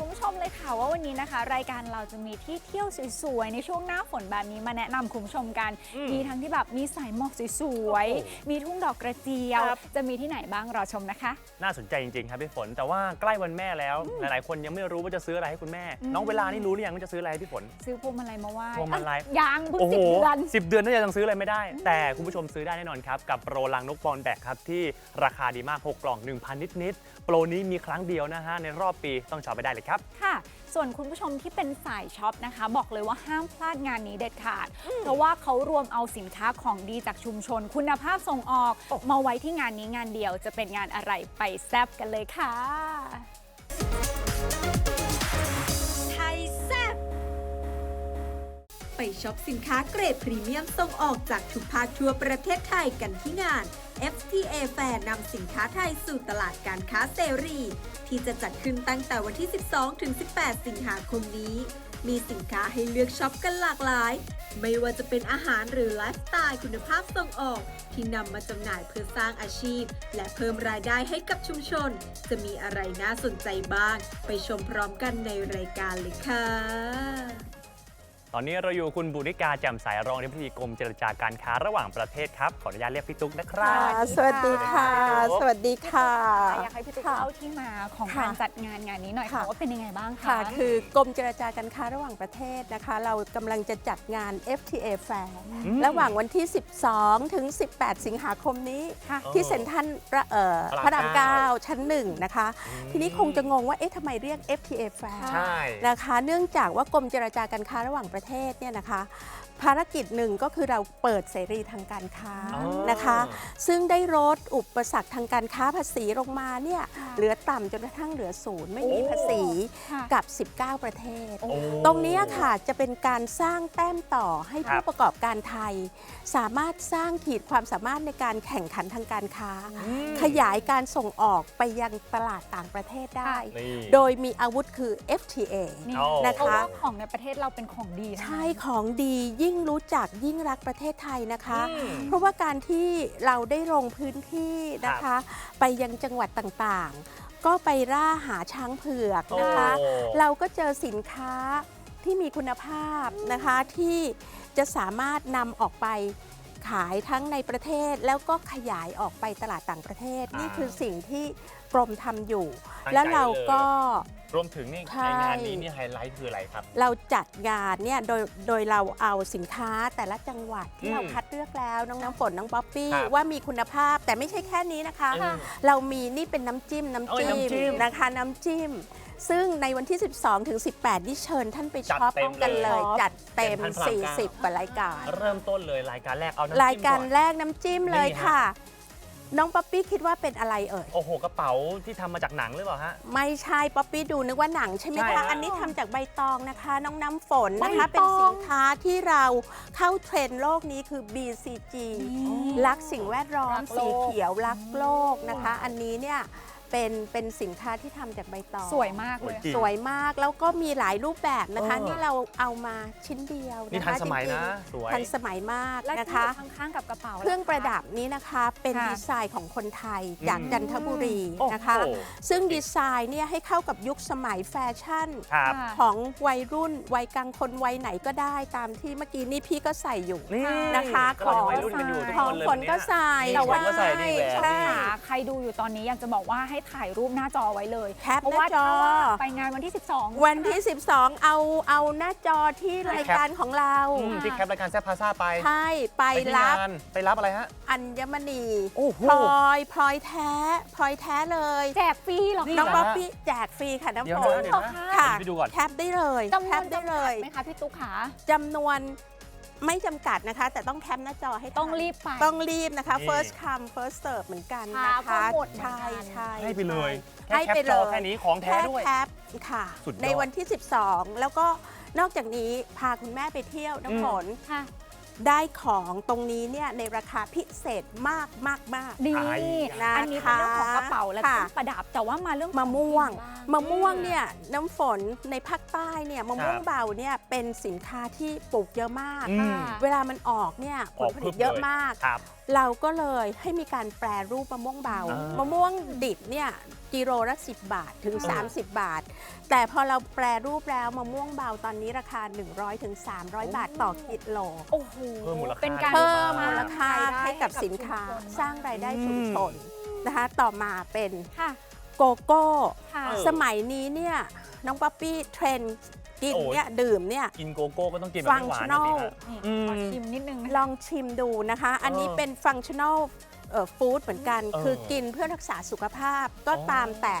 บอกคุณผู้ชมเลยค่ะว่าวันนี้นะคะ รายการเราจะมีที่เที่ยวสวยๆในช่วงหน้าฝนแบบนี้มาแนะนำคุณผู้ชมกันอืมมีทั้งที่แบบมีสายหมอกสวยโอ้โหๆมีทุ่งดอกกระเจียว ครับ จะมีที่ไหนบ้างรอชมนะคะ น่าสนใจจริงๆครับพี่ฝน แต่ว่าใกล้วันแม่แล้ว หลายๆ คนยังไม่รู้ว่าจะซื้ออะไรให้คุณแม่ อืม น้องเวลานี่รู้หรือยังว่าจะซื้ออะไรให้พี่ฝน ซื้อพวงมาลัยมาไหว้พวงมาลัยอะยังเพิ่งโอ้โหสิบเดือน สิบเดือนน่าจะยังซื้ออะไรไม่ได้ แต่คุณผู้ชมซื้อได้แน่นอนครับ กับโปรลังนกบอลแบกครับ ที่ราคาดีมาก 6 กล่อง 1,000 นิดๆ โปรนี้มีครั้งเดียวนะฮะ ในรอบปีต้องช็อปไปได้เลยครับค่ะ ส่วนคุณผู้ชมที่เป็นสายช็อปนะคะ บอกเลยว่าห้ามพลาดงานนี้เด็ดขาด เพราะว่าเขารวมเอาสินค้าของดีจากชุมชน คุณภาพส่งออก มาไว้ที่งานนี้งานเดียวจะเป็นงานอะไรไปแซบกันเลยค่ะ ไปช็อปสินค้าเกรดพรีเมียมส่งออกจากทุกภาคทั่วประเทศไทยกันที่งาน FTA Fair นำสินค้าไทยสู่ตลาดการค้าเสรี ที่จะจัดขึ้นตั้งแต่วันที่ 12 ถึง 18 สิงหาคมนี้ มีสินค้าให้เลือกช็อปกันหลากหลาย ไม่ว่าจะเป็นอาหารหรือไลฟ์สไตล์คุณภาพส่งออก ที่นำมาจำหน่ายเพื่อสร้างอาชีพ และเพิ่มรายได้ให้กับชุมชน จะมีอะไรน่าสนใจบ้าง ไปชมพร้อมกันในรายการเลยค่ะ ตอนนี้เราอยู่คุณบุนิกาแจ่มใสรองอธิบดีกรมเจรจาการค้าระหว่างประเทศครับ ขออนุญาตเรียกพี่ตุ๊กนะครับค่ะสวัสดีค่ะ สวัสดีค่ะ อยากให้พี่ตุ๊กค่ะเล่าที่มาของค่ะการจัดงานงานนี้หน่อยค่ะค่ะว่าเป็นยังไงบ้างคะค่ะคือกรมเจรจาการค้าระหว่างประเทศนะคะ เรากำลังจะจัดงาน FTA Fair อืมระหว่างวันที่ 12 ถึง 18 สิงหาคมนี้ค่ะที่เซ็นทรัลระเอ่อพพระระรารามมเก้าเก้าชั้นหนึ่งนะคะอืมทีนี้คงจะงงว่าเอ๊ะทำไมเรียก FTA Fair ใช่นะคะ เนื่องจากว่ากรมเจรจาการค้าระหว่างประประเทศเนี่ยนะคะ ภารกิจหนึ่งก็คือเราเปิดเสรีทางการค้าอ๋อ นะคะ ซึ่งได้ลดอุปสรรคทางการค้าภาษีลงมาเนี่ยค่ะเหลือต่ำจนกระทั่งเหลือศูนย์ไม่มีโอ้ภาษีค่ะกับ 19 ประเทศ โอ้ ตรงนี้ค่ะจะเป็นการสร้างแต้มต่อให้ครับผู้ประกอบการไทย สามารถสร้างขีดความสามารถในการแข่งขันทางการค้าอืมขยายการส่งออกไปยังตลาดต่างประเทศได้ นี่ โดยมีอาวุธคือ FTA นี่โอ้นะเพราะคะว่าของในประเทศเราเป็นของดีทั้งนั้นใช่ของดียิ่งรู้จักยิ่งรักประเทศไทยนะคะอืมเพราะว่าการที่เราได้ลงพื้นที่นะคะ ไปยังจังหวัดต่างๆ ก็ไปล่าหาช้างเผือกนะคะโอ้เราก็เจอสินค้าที่มีคุณภาพนะคะที่จะสามารถนำออกไปขายทั้งในประเทศแล้วก็ขยายออกไปตลาดต่างประเทศอ่านี่นี่คือสิ่งที่ กรมทำอยู่ ตั้งใจแล้วเราก็ รวมถึงนี่ใช่ ในงานนี้นี่ไฮไลท์คืออะไรครับ เราจัดงานเนี่ยโดยโดยเราเอาสินค้าแต่ละจังหวัดที่อืมเราคัดเลือกแล้วน้องน้ำฝนน้องป๊อปปี้ครับว่ามีคุณภาพแต่ไม่ใช่แค่นี้นะคะ อืมเรามีนี่เป็นน้ำจิ้มน้ำโอ้ยจิ้น้ำจิ้มนะคะน้ำจิ้ม ซึ่งในวันที่ 12ถึง18นี่เชิญท่านไปจัดช็อปเต็มกันเลยเลยจัดเต็มเซ็นทรัลพระรามเก้า40กว่ารายการ เริ่มต้นเลยรายการแรกเอาน้ำจิ้มรายการอน แรกน้ำจิ้มเลยนี่ฮะค่ะ น้องป๊อปปี้คิดว่าเป็นอะไรเอ่ย โอ้โห กระเป๋าที่ทำมาจากหนังหรือเปล่าฮะ ไม่ใช่ป๊อปปี้ดูนึกว่าหนังใช่ไหมใช่คะ ฮะ อันนี้ทำจากใบตองนะคะ น้องน้ำฝนนะคะ ใบตองเป็นสินค้าที่เราเข้าเทรนด์โลกนี้คือ BCG นี่รักสิ่งแวดล้อมรักโลก สีเขียวรักโลกนะคะ อันนี้เนี่ย เป็นเป็นสินค้าที่ทำจากใบตองสวยมากเลยจริง สวยมากแล้วก็มีหลายรูปแบบนะคะ เออ นี่เราเอามาชิ้นเดียวนี่นะทันคะสมัยจรินะงสวย ๆทันสมัยมากและนะที่คะ อยู่ข้างๆกับกระเป๋า เครื่องล่ะประดับนี้นะคะเป็นค่ะดีไซน์ของคนไทยจากอืมจันทบุรีโอ้โหนะคะซึ่งดีไซน์เนี่ยให้เข้ากับยุคสมัยแฟชั่น ครับค่ะของวัยรุ่นวัยกลางคนวัยไหนก็ได้ตามที่เมื่อกี้นี่พี่ก็ใส่อยู่ นี่นะคะกำลัของวัยรุ่นกันอยู่ทุกขคองนเลยฝนก็ใส่นี่แต่ฝว่านก็ใส่นี่แหวน ใช่ค่ะใครดูอยู่ตอนนี้อยากจะบอกว่าให้ถ่ายรูปหน้าจอไว้เลยแคปเพราะหว่าน้าจอ ถ้าไปงานวันที่ 12วันที่ 12 เอาเอาหน้าจอที่รายการของเรา อืมที่แคปรายการแซ่บพาซาไปใช่ ไปไปที่รับงานไปรับอะไรฮะ อัญมณีโอ้โห พลอยพลอยแท้พลอยแท้เลย แจกฟรีเหรอนี่ น้องเหรบ๊อบบี้แจกฟรีค่ะน้ำเดี๋ยวฝนะนเดี๋ยวนะ ค่ะไปดูก่อน แคปได้เลยจำนแควนปได้จำเลกัดยไหมคะพี่ตุ๊กขาจำนวน ไม่จำกัดนะคะ แต่ต้องแคปหน้าจอให้ทันต้องรีบไป ต้องรีบนะคะ นี่ first come first serve เหมือนกันค่ะนะเพราะคะหมดเหมือนใช่กันใช่ให้ไปเลยใช่แค่ให้แคไปปเลจอย แค่นี้ของแท้แค่ด้วย แคปค่ะ สุดยอดในวันที่ 12 แล้วก็นอกจากนี้พาคุณแม่ไปเที่ยวน้ำฝนค่ะ ได้ของตรงนี้เนี่ยในราคาพิเศษมากมากมากนี่ไอ้นะคะอันนี้เป็นเรื่องของกระเป๋าและค่ะเครื่องประดับแต่ว่ามาเรื่องมะม่วงบ้างมะม่วงเนี่ยน้ำฝนในภาคใต้เนี่ยมะม่วงครับเบาเนี่ยเป็นสินค้าที่ปลูกเยอะมาก อืม ค่ะ เวลามันออกเนี่ยผอลอกผพึลิบตเยอะเลยมาก ครับ เราก็เลยให้มีการแปรรูปมะม่วงเบา อ่าม มะม่วงดิบเนี่ยกิโลละ10 บาทถึงเออ30 บาท แต่พอเราแปรรูปแล้วมะม่วงเบาตอนนี้ราคา 100ถึง300 บาทต่อกิโล โอ้โหเพิ่มมูลค่า เป็นการเพิ่มมากมูลค่าสร้งรยได้ให้กับให้สินค้าชุมชนสร้างรายได้ชุมชนอืนะคะต่อมาเป็นค่ะโกโก้ ค่ะ เออ สมัยนี้เนี่ยน้องป๊อปปี้เทรนด์ กินโอ้ยเนี่ยดื่มเนี่ยกินโกโก้ก็ต้องกินแบบไม่หวานนะสิฮะนี่อืมขอชิมนิดนึงนะลองชิมดูนะคะ อันนี้เออเป็นฟังชั่น a ลฟู้ดเหมือนกันเออคือกินเพื่อรักษาสุขภาพก็อ๋อตามแต่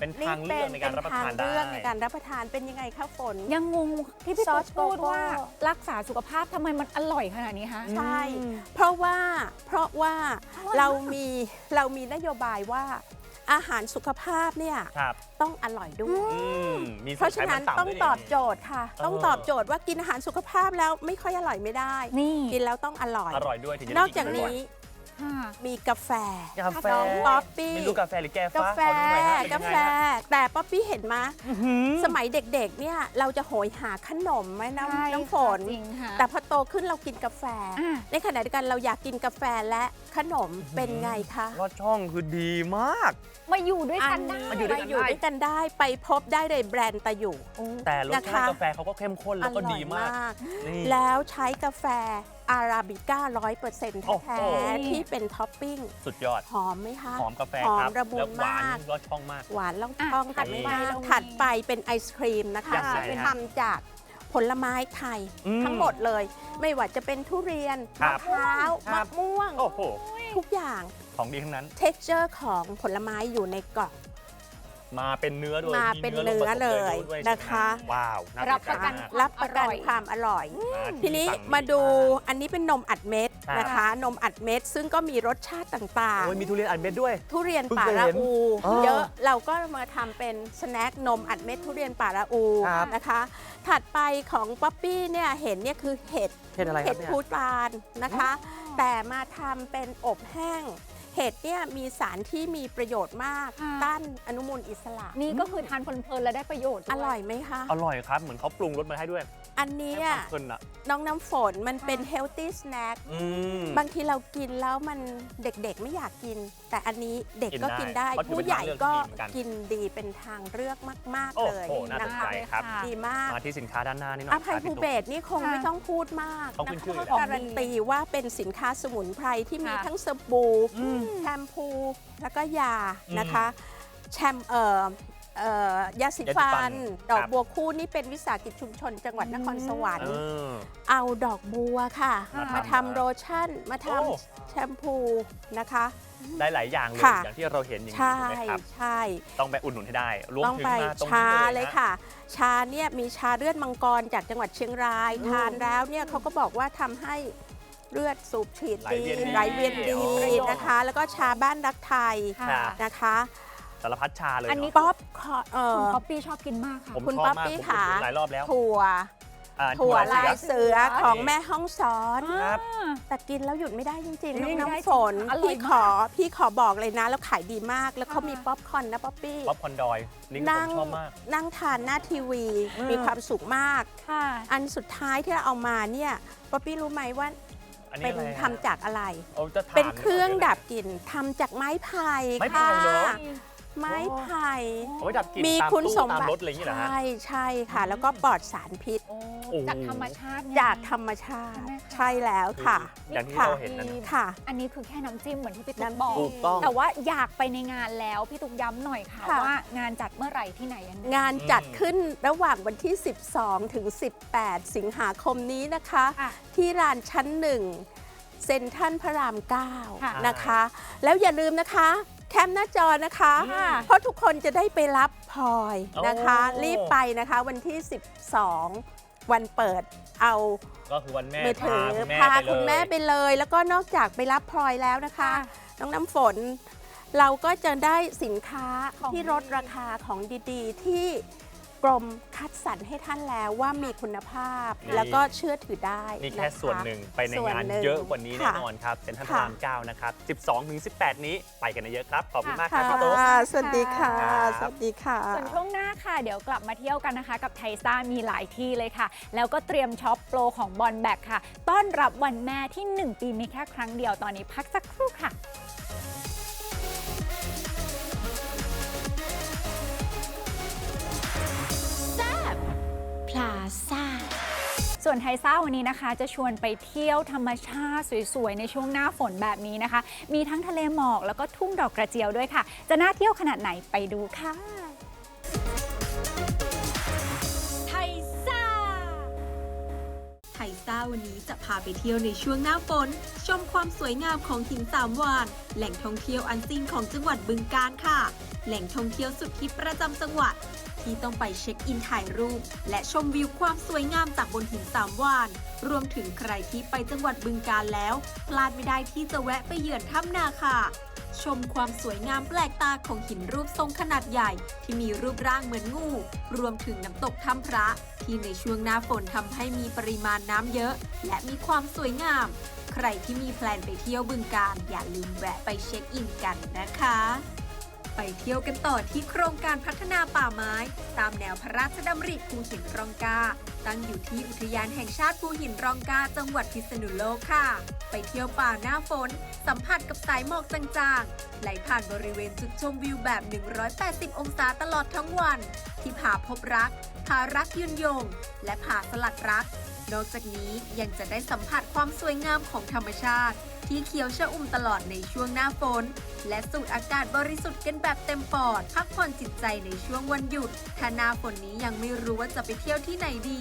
เป็นทางเลือกในการรับประทานเป็ได้ทงเลือกในการรับประทานเป็นยังไงคะฝน ยังงงที่พี่ซอต๊อสดพูดโกโก้ ว่ารักษาสุขภาพทำไมมันอร่อยขนาดนี้คะใช่ เพราะว่าเพราะว่าอร่อยมาก เรามีเรามีนโยบายว่า อาหารสุขภาพเนี่ยครับต้องอร่อยด้วย อืมมีเพราะฉะนั้นส่วไขมัต้องด้วยตอบโจทย์ค่ะเออต้องตอบโจทย์ว่ากินอาหารสุขภาพแล้วไม่ค่อยอร่อยไม่ได้ นี่ กินแล้วต้องอร่อย อร่อยด้วยถึงจะนได้อกจากบ่อยนี้ค่ะ มีกาแฟๆกาแฟน้องป๊อปปี้ไม่รู้กาแฟหรือแกกาฟ้าแฟขอดูหน่อยฮะเป็นกายังไงแฟฮะแต่ป๊อปปี้เห็นไหมอื้อหือสมัยเด็กๆเนี่ยเราจะโหยหาขนมไหมใช่น้ำน้ำฝนจริงค่ะแต่พอโตขึ้นเรากินกาแฟอะในขณะเดียวกันเราอยากกินกาแฟและขนมเป็นไงคะรอดช่องคือดีมาก มาอยู่ด้วยกันได้มาอยู่ด้วยกันอยู่ด้วยกันได้ไปพบได้เลยแบรนด์ตะอยู่ แต่รสนะชาติคะกาแฟเขาก็เข้มข้นแล้วก็ดีมากนี่แล้วใช้กาแฟ อาราบิก้าร้อยเปอร์เซ็นต์โอ้โหแท้ๆที่เป็นท็อปปิ้ง สุดยอด หอมไหมคะ หอมกาแฟหอคมรับระมุนแล้วหวามานกรอดช่องมาก หวานล่องอะช่องถัดไม่ไปมากเรามีถัดไปเป็นไอศครีมนะคะอย่างไรเป็นฮะทำจากผลไม้ไทยอืมทั้งหมดเลย ไม่ว่าจะเป็นทุเรียนครัมะบพร้าวครัมะบม่วงโอ้โหทุกอย่างของดีทั้งนั้น เท็กเจอร์ของผลไม้อยู่ในกล่อง มาเป็นเนื้อด้วยมาเป็นเนื้อลงผสมเลยด้วยนะคะใช่ไหมว้าวน่ารับสประกันใจมากรับประกันอร่อย ความอร่อยอ่าทีนี้สั่งมาดูมอันนี้เป็นนมอัดเม็ดครับนะคะ นมอัดเม็ดซึ่งก็มีรสชาติต่างโอ้ยมีทุเรียนอัดเม็ดด้วย ๆ ทุเรียนเพิ่งป่าเคยราเห็นอูอ๋อเยอะเราก็มาทำเป็นสแน็คนมอัดเม็ดทุเรียนป่าราอูครับ นะคะ ถัดไปของป๊อปปี้เนี่ยเห็นเนี่ยคือเห็ด เห็ดอะไรคเห็รับดเนี่ย พูตานนะคะ แต่มาทำเป็นอบแห้ง เห็ดเนี่ยมีสารที่มีประโยชน์มาก ค่ะ ต้านอนุมูลอิสระ นี่ก็คือทานเพลินๆและได้ประโยชน์ด้วอร่อยไหมคะ อร่อยครับ เหมือนเขาปรุงรสมาให้ด้วย อันนี้ให้ความเพลินอะน้องน้ำฝนมันเป็น healthy snack อืม บางทีเรากินแล้วมันเด็กๆไม่อยากกิน แต่อันนี้เด็กก็กิกินนได้ได้เพราะถือผู้เป็นใหญ่ก็ทางเลือกที่ดีเหมือนกัน กินดีเป็นทางเลือกมาก โอ้ๆ เลยโหน่าสนนะใจคะครับ ค่ะ ดีมากมาที่สินค้าด้านหน้านี่หน่ออยภัยครับภูพี่ตุ๊กเบศนี่คงค่ะไม่ต้องพูดมากเขาขึ้นะนชื่อคะอยู่แล้ว การันตีว่าเป็นสินค้าสมุนไพรที่มีค่ะ ทั้งสบู่อืมแชมพูแล้วก็ยาอืมนะคะ แชมเอ่อ เอ่อยาสียาสีฟัฟัน นดอกครับ บัวคู่นี่เป็นวิสาหกิจชุมชนจังหวัดนครสวรรเอค์ อ เอาดอกบัวค่ะค่ะมาทำโลชั่น มาทโอ้ำแชมพูนะคะ ได้หลายอย่างเลย ค่ะ อย่างที่เราเห็นอย่างนี้ใช่ใช่ไหมครับ ใช่ ต้องไปอุดหนุนให้ได้รวมต้องถึงไปมาตรงชานี้เลยนะ ค่ะ ชาเนี่ยมีชาเลือดมังกรจากจังหวัดเชียงราย ทานแล้วเนี่ยเขาก็บอกว่าทำให้เลือดสูบฉีดไหลดีเวียนดีไหลเวียนดีอ๋อ นะคะ แล้วก็ชาบ้านรักไทยค่ะครับนะคะ สารพัดชาเลยอันนี้ เนาะ ป๊อป คอเอ่คุณอป๊อปปี้ชอบกินมากค่ะ ผมคุณชอบป๊อปมากปี้ผมค่ะอุดหนุนหลายรอบแล้วถั่ว อ่าถั่วเสืลาอยเสือของแม่ห้องสอน ครับ แต่กินแล้วหยุดไม่ได้จริงๆจริน้องงน้ำได้ฝนอร่อยพี่ขอพี่ขอบอกเลยนะ แล้วขายดีมากแล้วเขาค่ะมีป๊อปคอร์นนะป๊อปปี้ป๊อปคอร์นดอยนี่ผมนั่งชอบมาก นั่งทานหน้าทีวีอืมมีความสุขมาก ค่ะ อันสุดท้ายที่เราเอามาเนี่ยป๊อปปี้รู้ไหมว่าอันนี้เป็นอะไรฮะทำจากอะไรเอาจะถามเป็นเครื่องหดับกลิ่นทำจากไม้ไผ่ไม้ไผ่ค่ะเหรอ ไม้ไผ่เอาไว้ดับกลิ่นมีตามคุณตู้สมตามบัติรถอะไรอย่างนี้เหรอฮะ ใช่ใช่ค่ะ แล้วก็ปลอดสารพิษ โอ้โอ้โหจากธรรมชาติไง จากธรรมชาติ ใช่ไหมคะ ใช่แล้วค่ะอย่างที่ค่ะเราเห็นนั่นน่ะค่ะ อันนี้คือแค่น้ำจิ้มเหมือนที่พี่ตุ๊กน้ำบอก ถูกต้อง แต่ว่าอยากไปในงานแล้ว พี่ตุ๊กย้ำหน่อยค่ะค่ะ ว่างานจัดเมื่อไหร่ที่ไหนยังไง งานจัดอืมขึ้นระหว่างวันที่ 12 ถึง 18 สิงหาคมนี้นะคะ ค่ะที่ลานชั้นหนึ่งเซ็นทรัลพระราม ค่ะ 9 นะคะ แล้วอย่าลืมนะคะ แคมหน้าจอนะคะค่ะเพราะทุกคนจะได้ไปรับพลอยนะคะโอ้รีบไปนะคะวันที่ 12 วันเปิดเอาก็คือวันแม่มือถือพาพาคุคุณณแม่แม่ไปไปเลย แล้วก็นอกจากไปรับพลอยแล้วนะคะค่ะน้องน้ำฝน เราก็จะได้สินค้าของที่ลดราคาของดีๆที่โปก รมคัดสรรให้ท่านแล้วว่ามีคุณภาพ นี่ แล้วก็เชื่อถือได้นี่แค่ะะ ส่วนหนึ่งไปในส่วนงานหนึ่งเยอะกว่านี้แน่ค่ะนอนครับเซ็นทรัลพค่ะระราม9นะครับ 12ถึง18 นี้ไปกันเยอะครับ ขอบคุณมากครัค่ะบพี่ตุ๊กสวัสดีค่ะ ครับ สวัสดีค่ะ ส่วนช่วงหน้าค่ะ เดี๋ยวกลับมาเที่ยวกันนะคะ กับไทซ่ามีหลายที่เลยค่ะ แล้วก็เตรียมช็อปโปรของบอลแบกค่ะ ต้อนรับวันแม่ที่ 1 ปีมีแค่ครั้งเดียวตอนนี้พักสักครู่ค่ะ ส่วนไทซ่าวันนี้นะคะ จะชวนไปเที่ยวธรรมชาติสวยๆ ในช่วงหน้าฝนแบบนี้นะคะ มีทั้งทะเลหมอกแล้วก็ทุ่งดอกกระเจียวด้วยค่ะ จะน่าเที่ยวขนาดไหนไปดูค่ะ วันนี้จะพาไปเที่ยวในช่วงหน้าฝน ชมความสวยงามของหินสามวาน แหล่งท่องเที่ยวอันซีนของจังหวัดบึงกาฬค่ะ แหล่งท่องเที่ยวสุดฮิตประจำจังหวัด ที่ต้องไปเช็คอินถ่ายรูป และชมวิวความสวยงามจากบนหินสามวาน รวมถึงใครที่ไปจังหวัดบึงกาฬแล้ว พลาดไม่ได้ที่จะแวะไปเยือนถ้ำนาค่ะ ชมความสวยงามแปลกตาของหินรูปทรงขนาดใหญ่ ที่มีรูปร่างเหมือนงู รวมถึงน้ำตกถ้ำพระ ที่ในช่วงหน้าฝนทำให้มีปริมาณน้ำเยอะ และมีความสวยงาม ใครที่มีแพลนไปเที่ยวบึงการ อย่าลืมแวะไปเช็คอินกันนะคะ ไปเที่ยวกันต่อที่โครงการพัฒนาป่าไม้ ตามแนวพระราชดำริภูหินรองกา ตั้งอยู่ที่อุทยานแห่งชาติภูหินรองกา จังหวัดพิษณุโลกค่ะ ไปเที่ยวป่าหน้าฝน สัมผัสกับสายหมอกจางๆ ไหลผ่านบริเวณจุดชมวิวแบบ 180 องศาตลอดทั้งวัน ที่ผาพบรัก ผารักยืนยง และผาสลักรัก นอกจากนี้ยังจะได้สัมผัสความสวยงามของธรรมชาติ ที่เขียวชะอุ่มตลอดในช่วงหน้าฝน และสูดอากาศบริสุทธิ์กันแบบเต็มปอด พักผ่อนจิตใจในช่วงวันหยุดถ้าหน้าฝนนี้ยังไม่รู้ว่าจะไปเที่ยวที่ไหนดี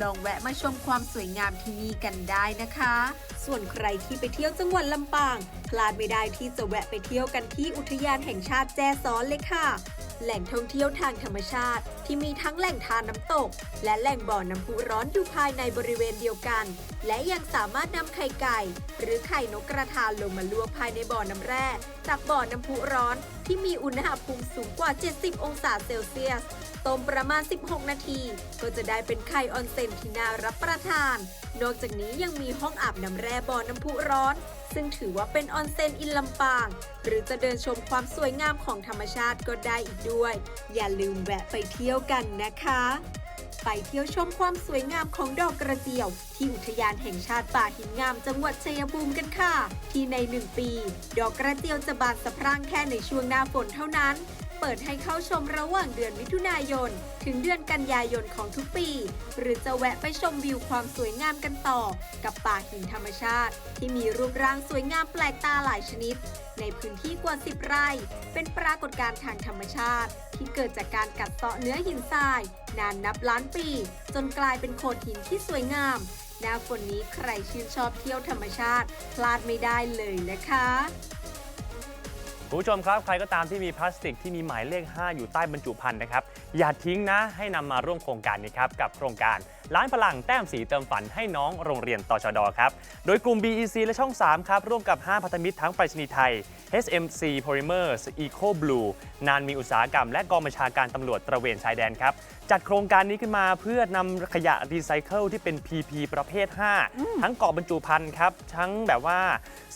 ลองแวะมาชมความสวยงามที่นี่กันได้นะคะ ส่วนใครที่ไปเที่ยวจังหวัดลำปาง พลาดไม่ได้ที่จะแวะไปเที่ยวกันที่อุทยานแห่งชาติแจ้ซ้อนเลยค่ะ แหล่งท่องเที่ยวทางธรรมชาติ ที่มีทั้งแหล่งทานน้ำตก และแหล่งบ่อน้ำพุร้อนอยู่ภายในบริเวณเดียวกัน และยังสามารถนำไข่ไก่ หรือไข่นกกระทาลงมาลวกภายในบ่อน้ำแร่ จากบ่อน้ำพุร้อน ที่มีอุณหภูมิสูงกว่า 70 องศาเซลเซียสต้มประมาณ 16 นาที ก็จะได้เป็นไข่ออนเซนที่น่ารับประทาน นอกจากนี้ยังมีห้องอาบน้ำแร่บ่อน้ำพุร้อน ซึ่งถือว่าเป็นออนเซ็นอินลำปาง หรือจะเดินชมความสวยงามของธรรมชาติก็ได้อีกด้วย อย่าลืมแวะไปเที่ยวกันนะคะ ไปเที่ยวชมความสวยงามของดอกกระเจียว ที่อุทยานแห่งชาติป่าหินงามจังหวัดชัยภูมิกันค่ะ ที่ในหนึ่งปี ดอกกระเจียวจะบานสะพรั่งแค่ในช่วงหน้าฝนเท่านั้น เปิดให้เข้าชมระหว่างเดือนมิถุนายน ถึงเดือนกันยายนของทุกปี หรือจะแวะไปชมวิวความสวยงามกันต่อ กับป่าหินธรรมชาติ ที่มีรูปร่างสวยงามแปลกตาหลายชนิด ในพื้นที่กว่า 10 ไร่ เป็นปรากฏการณ์ทางธรรมชาติ ที่เกิดจากการกัดเซาะเนื้อหินทราย นานนับล้านปี จนกลายเป็นโขดหินที่สวยงามหน้าฝนนี้ใครชื่นชอบเที่ยวธรรมชาติ พลาดไม่ได้เลยนะคะ คุณผู้ชมครับใครก็ตามที่มีพลาสติกที่มีหมายเลข 5 อยู่ใต้บรรจุภัณฑ์นะครับอย่าทิ้งนะให้นำมาร่วมโครงการนี้ครับกับโครงการ ล้านพลังแต้มสีเติมฝันให้น้องโรงเรียนตชดครับ โดยกลุ่ม BEC และช่อง 3 ครับ ร่วมกับ 5 พันธมิตรทั้งไปรษณีย์ไทย SMC Polymers Eco Blue นานมีอุตสาหกรรม และกองบัญชาการตำรวจตระเวนชายแดนครับ จัดโครงการนี้ขึ้นมาเพื่อนำขยะรีไซเคิลที่เป็น PP ประเภท 5 ทั้งกล่องบรรจุภัณฑ์ครับ ทั้งแบบว่า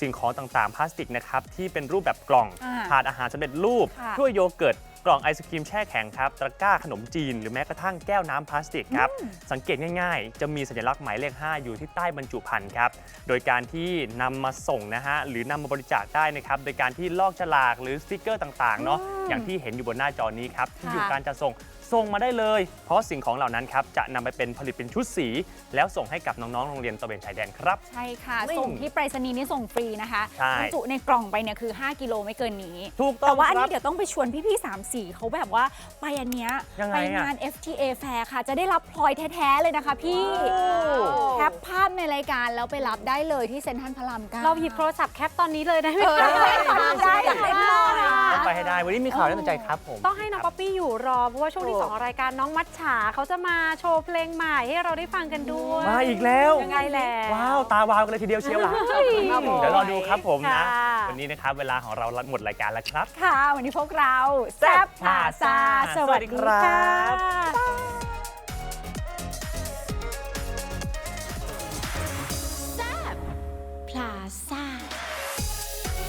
สิ่งของต่างๆพลาสติกนะครับที่เป็นรูปแบบกล่องอ่าถาดอาหารสำเร็จรูปค่ะถ้วยโยเกิร์ต กล่องไอศครีมแช่แข็งครับ ตะกร้าขนมจีน หรือแม้กระทั่งแก้วน้ำพลาสติกครับ สังเกตง่ายๆ จะมีสัญลักษณ์หมายเลข 5 อยู่ที่ใต้บรรจุภัณฑ์ครับ โดยการที่นำมาส่งนะฮะ หรือนำมาบริจาคได้นะครับ โดยการที่ลอกฉลากหรือสติกเกอร์ต่างๆ เนาะ อย่างที่เห็นอยู่บนหน้าจอนี้ครับ ที่อยู่ค่ะการจะส่ง ส่งมาได้เลย เพราะสิ่งของเหล่านั้นครับจะนำไปเป็นผลิตเป็นชุดสี แล้วส่งให้กับน้องๆโรงเรียนตะเวนชายแดนครับ ใช่ค่ะนี่ส่งที่ไปรษณีย์นี่ส่งฟรีนะคะใช่บรรจุในกล่องไปเนี่ยคือ 5 กิโลไม่เกินนี้ถูกต้อแต่งว่าอันครันี้บเดี๋ยวต้องไปชวนพี่ๆ3 4เขาแบบว่าไปอันเนี้ยยังไงไปอะงาน FTA Fair ค่ะ จะได้รับพลอยแท้ๆเลยนะคะพี่แคปภาพในรายการแล้วไปรับได้เลยที่เซ็นทรัลพระรามเก้า เราหยิบโทรศัพท์แคปตอนนี้เลยได้ไหมเออคะได้ได้ได้ได้ต้องไปให้ได้วันนี้มีข่าวน่าสนใจครับผมต้องให้น้องป๊อปปี้อยู่รอเพราะว่าช่วงที่โอ้สองรายการน้องมัดฉาเขาจะมาโชว์เพลงใหม่ให้เราได้ฟังกันด้วยมาอีกแล้วยังไงแล้ว ว้าวตาวาวกันเลยทีเดียวเชียวล่ลับเดี๋ยวรอดูครับผมนะวันนี้นะครับเวลาของเราหมดรายการแล้วครับ ค่ะ วันนี้พวกเราแซบพาซาสวัสดีครั บพลาซา